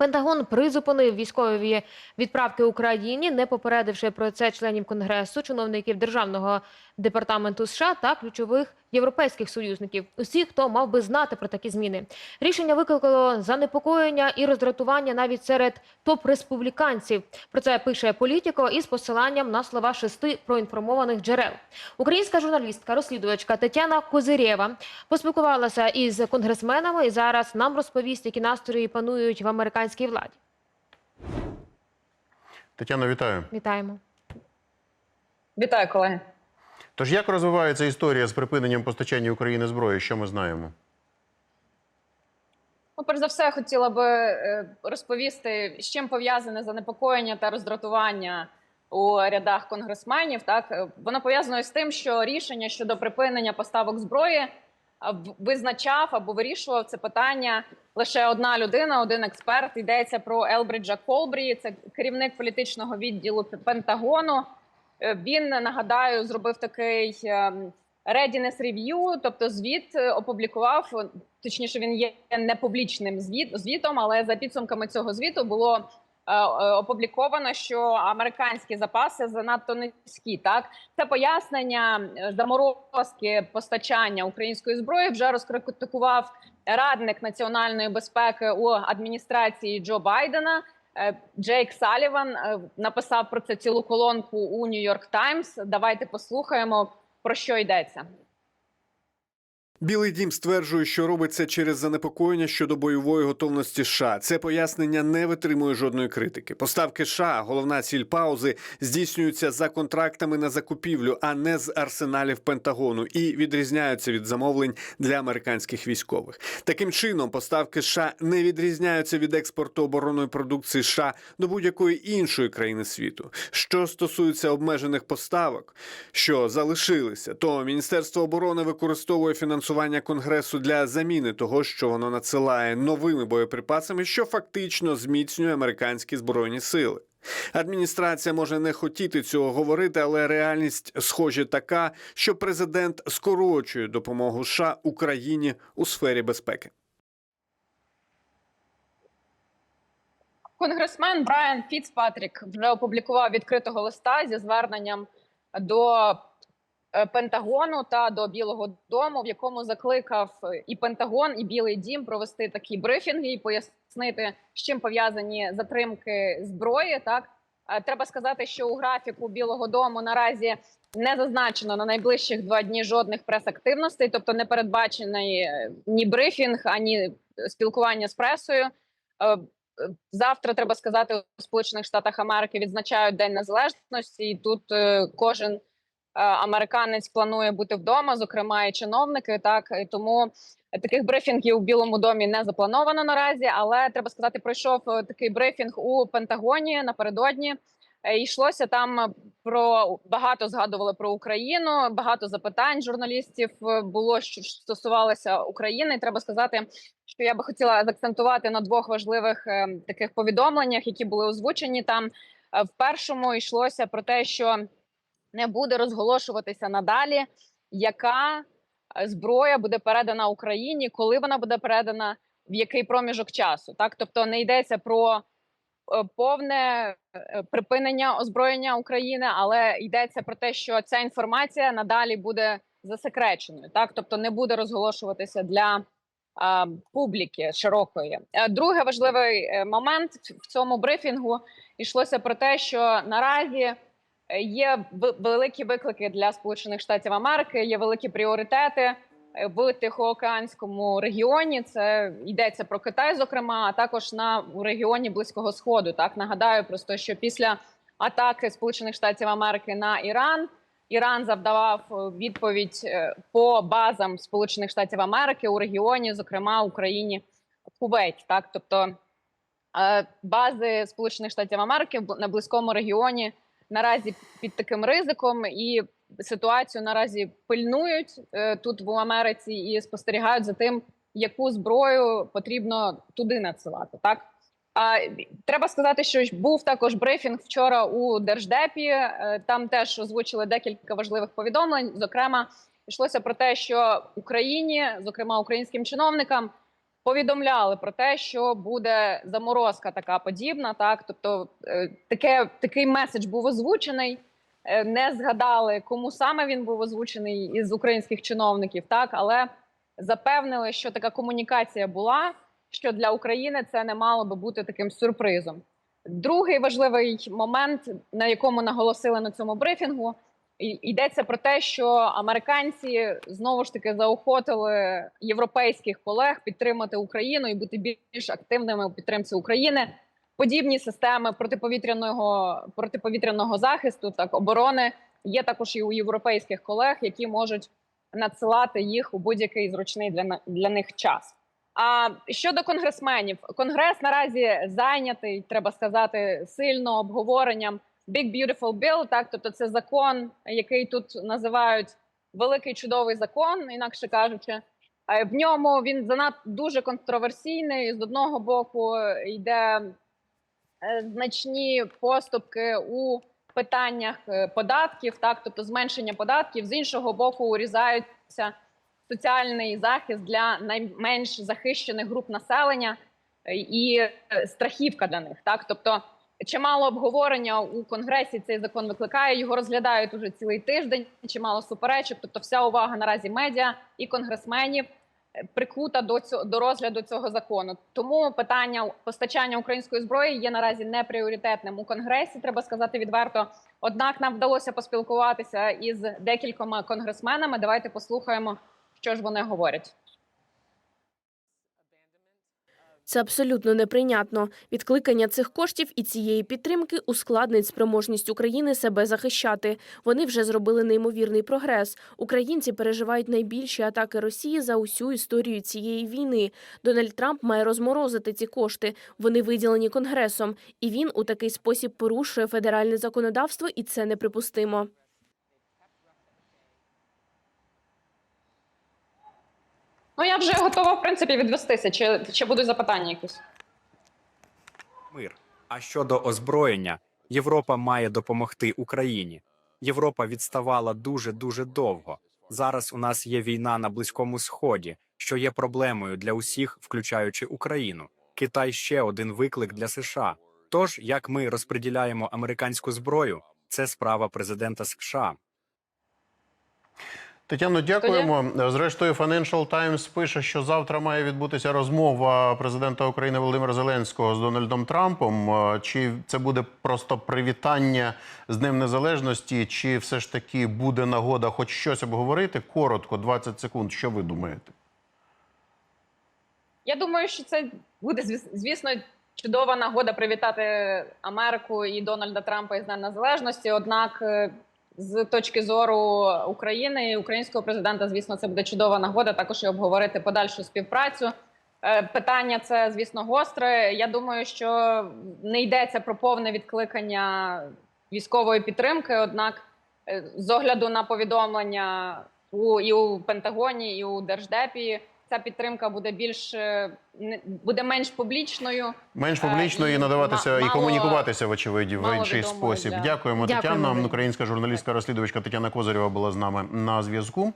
Пентагон призупинив військові відправки Україні, не попередивши про це членів конгресу, чиновників державного департаменту США та ключових європейських союзників. Усіх, хто мав би знати про такі зміни. Рішення викликало занепокоєння і роздратування навіть серед топ-республіканців. Про це пише політико із посиланням на слова шести проінформованих джерел. Українська журналістка, розслідувачка Тетяна Козирєва поспілкувалася із конгресменами і зараз нам розповість, які настрої панують в американській владі. Тетяно, вітаю. Вітаємо. Вітаю, колеги. Тож як розвивається історія з припиненням постачання України зброї? Що ми знаємо? Ну, перш за все, я хотіла би е, розповісти, з чим пов'язане занепокоєння та роздратування у рядах конгресменів. Так Е, воно пов'язано з тим, що рішення щодо припинення поставок зброї визначав або вирішував це питання лише одна людина, один експерт. Йдеться про Елбриджа Колбрі, це керівник політичного відділу Пентагону. Е, Він нагадаю зробив такий ем, readiness review, тобто звіт е, опублікував. е, Точніше, він є не публічним звіт, звітом, але за підсумками цього звіту було опубліковано, що американські запаси занадто низькі. Так це пояснення заморозки постачання української зброї вже розкритикував радник національної безпеки у адміністрації Джо Байдена. Е, Джейк Саліван е, написав про це цілу колонку у Нью-Йорк Таймс. Давайте послухаємо про що йдеться. Білий дім стверджує, що робить це через занепокоєння щодо бойової готовності США. Це пояснення не витримує жодної критики. Поставки США, головна ціль паузи, здійснюються за контрактами на закупівлю, а не з арсеналів Пентагону, і відрізняються від замовлень для американських військових. Таким чином, поставки США не відрізняються від експорту оборонної продукції США до будь-якої іншої країни світу. Що стосується обмежених поставок, що залишилися, то Міністерство оборони використовує фінансування конгресу для заміни того, що воно надсилає новими боєприпасами, що фактично зміцнює американські збройні сили. Адміністрація може не хотіти цього говорити, але реальність схоже така, що президент скорочує допомогу США Україні у сфері безпеки. Конгресмен Брайан Фіцпатрік вже опублікував відкритого листа зі зверненням до Пентагону та до Білого Дому, в якому закликав е, і Пентагон, і Білий Дім провести такі брифінги і пояснити, з чим пов'язані затримки зброї. Так Е, треба сказати, що у графіку Білого Дому наразі не зазначено на найближчих два дні жодних прес-активностей, тобто не передбачений е, ні брифінг, ані спілкування з пресою. Е, Завтра треба сказати, у Сполучених Штатах Америки відзначають День Незалежності, і тут е, кожен е, американець планує бути вдома, зокрема і чиновники. Так і тому таких брифінгів у Білому домі не заплановано наразі. Але треба сказати, пройшов е, такий брифінг у Пентагоні напередодні. Е, Йшлося там про багато згадували про Україну. Багато запитань журналістів е, було що стосувалося України. І треба сказати, що я би хотіла заакцентувати на двох важливих е, таких повідомленнях, які були озвучені там. Е, В першому йшлося про те, що не буде розголошуватися надалі, яка е, зброя буде передана Україні, коли вона буде передана, в який проміжок часу. Так, тобто не йдеться про е, повне е, припинення озброєння України, але йдеться про те, що ця інформація надалі буде засекреченою. Так, тобто не буде розголошуватися для публіки широкої. Другий важливий момент в цьому брифінгу йшлося про те, що наразі є великі виклики для Сполучених Штатів Америки, є великі пріоритети е, в Тихоокеанському регіоні. Це йдеться про Китай, зокрема, а також на у регіоні Близького Сходу. Так нагадаю просто, що після атаки Сполучених Штатів Америки на Іран. Іран завдавав е, відповідь е, по базам Сполучених Штатів Америки у регіоні, зокрема Україні, Кувейт. Так, тобто бази Сполучених Штатів Америки на близькому регіоні наразі під таким ризиком, і ситуацію наразі пильнують е, тут в Америці і спостерігають за тим, яку зброю потрібно туди надсилати. Так а треба сказати, що був також брифінг вчора у держдепі. Е, Там теж озвучили декілька важливих повідомлень. Зокрема, йшлося про те, що Україні, зокрема українським чиновникам, повідомляли про те, що буде заморозка така подібна. Так, тобто е, таке такий меседж був озвучений. Е, Не згадали, кому саме він був озвучений із українських чиновників, так але запевнили, що така комунікація була, що для України це не мало би бути таким сюрпризом. Другий важливий момент, на якому наголосили на цьому брифінгу, йдеться про те, що американці знову ж таки заохотили європейських колег підтримати Україну і бути більш активними у підтримці України. Подібні системи протиповітряного протиповітряного захисту, так оборони є також і у європейських колег, які можуть надсилати їх у будь-який зручний для, для них час. А щодо конгресменів, конгрес наразі зайнятий, треба сказати, сильно обговоренням Big Beautiful Bill, так тобто це закон, який тут називають великий чудовий закон, інакше кажучи. В ньому він занадто дуже контроверсійний. З одного боку йде е, значні поступки у питаннях е, податків, так тобто зменшення податків. З іншого боку, урізаються соціальний захист для найменш захищених груп населення е, і страхівка для них. Так, тобто чимало обговорення у конгресі цей закон викликає. Його розглядають уже цілий тиждень. Чимало суперечок. Тобто, вся увага наразі медіа і конгресменів е, прикута до цього до розгляду цього закону. Тому питання постачання української зброї є наразі не пріоритетним у конгресі. Треба сказати відверто. Однак нам вдалося поспілкуватися із декількома конгресменами. Давайте послухаємо, що ж вони говорять. Це абсолютно неприйнятно. Відкликання цих коштів і цієї підтримки ускладнить спроможність України себе захищати. Вони вже зробили неймовірний прогрес. Українці переживають найбільші атаки Росії за усю історію цієї війни. Дональд Трамп має розморозити ці кошти. Вони виділені конгресом, і він у такий спосіб порушує федеральне законодавство, і це неприпустимо. Ну я вже готова в принципі відвестися. Чи, чи будуть запитання якісь? мир. А щодо озброєння, Європа має допомогти Україні. Європа відставала дуже дуже довго. Зараз у нас є війна на близькому сході, що є проблемою для усіх, включаючи Україну. Китай ще один виклик для США. Тож, як ми розподіляємо американську зброю, це справа президента США. Тетяно, дякуємо. Зрештою, Financial Times пише, що завтра має відбутися розмова президента України Володимира Зеленського з Дональдом Трампом. Чи це буде просто привітання з Днем Незалежності, чи все ж таки буде нагода хоч щось обговорити? Коротко, 20 секунд. Що ви думаєте? Я думаю, що це буде звісно чудова нагода привітати Америку і Дональда Трампа із Днем Незалежності. Однак, е, з точки зору України і українського президента, звісно, це буде чудова нагода також і обговорити подальшу співпрацю. Е, Питання це, звісно, гостре. Я думаю, що не йдеться про повне відкликання військової підтримки. Однак, е, з огляду на повідомлення у і у Пентагоні, і у Держдепі, ця підтримка буде більш е, не- буде менш публічною. Менш публічною і надаватися надаватися і комунікуватися, вочевидь, в інший спосіб. для- Дякуємо, Дякуємо. Тетяна. Українська журналістка розслідувачка Тетяна Козарєва була з нами на зв'язку.